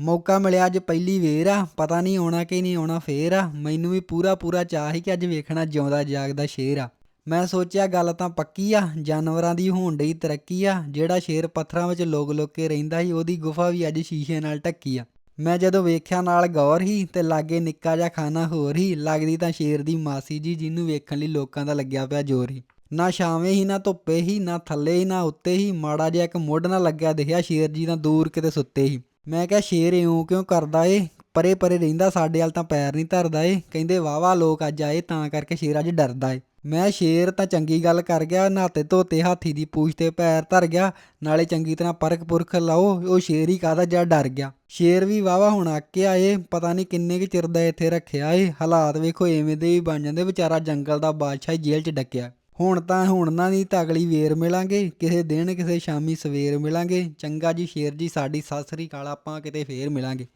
ਮੌਕਾ ਮਿਲਿਆ ਅੱਜ ਪਹਿਲੀ ਵੇਰ ਆ, ਪਤਾ ਨਹੀਂ ਆਉਣਾ ਕਿ ਨਹੀਂ ਆਉਣਾ ਫੇਰ ਆ। ਮੈਨੂੰ ਵੀ ਪੂਰਾ ਪੂਰਾ ਚਾਅ ਸੀ ਕਿ ਅੱਜ ਵੇਖਣਾ ਜਿਉਂਦਾ ਜਾਗਦਾ ਸ਼ੇਰ ਆ। ਮੈਂ ਸੋਚਿਆ ਗੱਲ ਤਾਂ ਪੱਕੀ ਆ, ਜਾਨਵਰਾਂ ਦੀ ਹੋਣ ਡਈ ਤਰੱਕੀ ਆ। ਜਿਹੜਾ ਸ਼ੇਰ ਪੱਥਰਾਂ ਵਿੱਚ ਲੋਕ ਲੋਕ ਕੇ ਰਹਿੰਦਾ ਸੀ, ਉਹਦੀ ਗੁਫਾ ਵੀ ਅੱਜ ਸ਼ੀਸ਼ੇ ਨਾਲ ਢੱਕੀ ਆ। ਮੈਂ ਜਦੋਂ ਵੇਖਿਆ ਨਾਲ ਗੌਰ ਹੀ ਤੇ ਲਾਗੇ ਨਿੱਕਾ ਜਿਹਾ ਖਾਨਾ ਹੋਰ ਹੀ ਲੱਗਦੀ ਤਾਂ ਸ਼ੇਰ ਦੀ ਮਾਸੀ ਜੀ ਜਿਹਨੂੰ ਵੇਖਣ ਲਈ ਲੋਕਾਂ ਦਾ ਲੱਗਿਆ ਪਿਆ ਜ਼ੋਰ ਹੀ ਨਾ ਛਾਵੇਂ ਹੀ ਨਾ ਧੁੱਪੇ ਹੀ ਨਾ ਥੱਲੇ ਹੀ ਨਾ ਉੱਤੇ ਹੀ ਮਾੜਾ ਜਿਹਾ ਇੱਕ ਮੁੱਢ ਨਾ ਲੱਗਿਆ ਦਿਖਿਆ ਸ਼ੇਰ ਜੀ ਤਾਂ ਦੂਰ ਕਿਤੇ ਸੁੱਤੇ ਹੀ ਮੈਂ ਕਿਹਾ, ਸ਼ੇਰ ਇਉਂ ਕਿਉਂ ਕਰਦਾ ਏ? ਪਰੇ ਪਰੇ ਰਹਿੰਦਾ ਸਾਡੇ ਵੱਲ ਤਾਂ ਪੈਰ ਨਹੀਂ ਧਰਦਾ ਏ। ਕਹਿੰਦੇ ਵਾਵਾ ਲੋਕ ਅੱਜ ਆਏ, ਤਾਂ ਕਰਕੇ ਸ਼ੇਰ ਅੱਜ ਡਰਦਾ ਏ। ਮੈਂ ਸ਼ੇਰ ਤਾਂ ਚੰਗੀ ਗੱਲ ਕਰ ਗਿਆ, ਨਹਾਤੇ ਧੋਤੇ, ਹਾਥੀ ਦੀ ਪੂਛ ਤੇ ਪੈਰ ਧਰ ਗਿਆ, ਨਾਲੇ ਚੰਗੀ ਤਰ੍ਹਾਂ ਪਰਖ ਪੁਰਖ ਲਾਓ, ਉਹ ਸ਼ੇਰ ਹੀ ਕਾਹਦਾ ਜਿਹੜਾ ਡਰ ਗਿਆ? ਸ਼ੇਰ ਵੀ ਵਾਵਾ ਹੁਣ ਆਕਿਆ ਏ, ਪਤਾ ਨਹੀਂ ਕਿੰਨੇ ਕੁ ਚਿਰ ਦਾ ਇੱਥੇ ਰੱਖਿਆ ਏ, ਹਾਲਾਤ ਵੇਖੋ, ਐਵੇਂ ਦੇ ਹੀ ਬਣ ਜਾਂਦੇ, ਵਿਚਾਰਾ ਜੰਗਲ ਦਾ ਬਾਦਸ਼ਾਹ ਜੇਲ੍ਹ 'ਚ ਡੱਕਿਆ। ਹੁਣ ਤਾਂ ਹੁਣ ਨਾ ਨਹੀਂ ਤਾਂ ਅਗਲੀ ਵੇਰ ਮਿਲਾਂਗੇ, ਕਿਸੇ ਦਿਨ, ਕਿਸੇ ਸ਼ਾਮੀ ਸਵੇਰ ਮਿਲਾਂਗੇ। ਚੰਗਾ ਜੀ ਸ਼ੇਰ ਜੀ, ਸਾਡੀ ਸਤਿ ਸ੍ਰੀ ਅਕਾਲ, ਆਪਾਂ ਕਿਤੇ ਫੇਰ ਮਿਲਾਂਗੇ।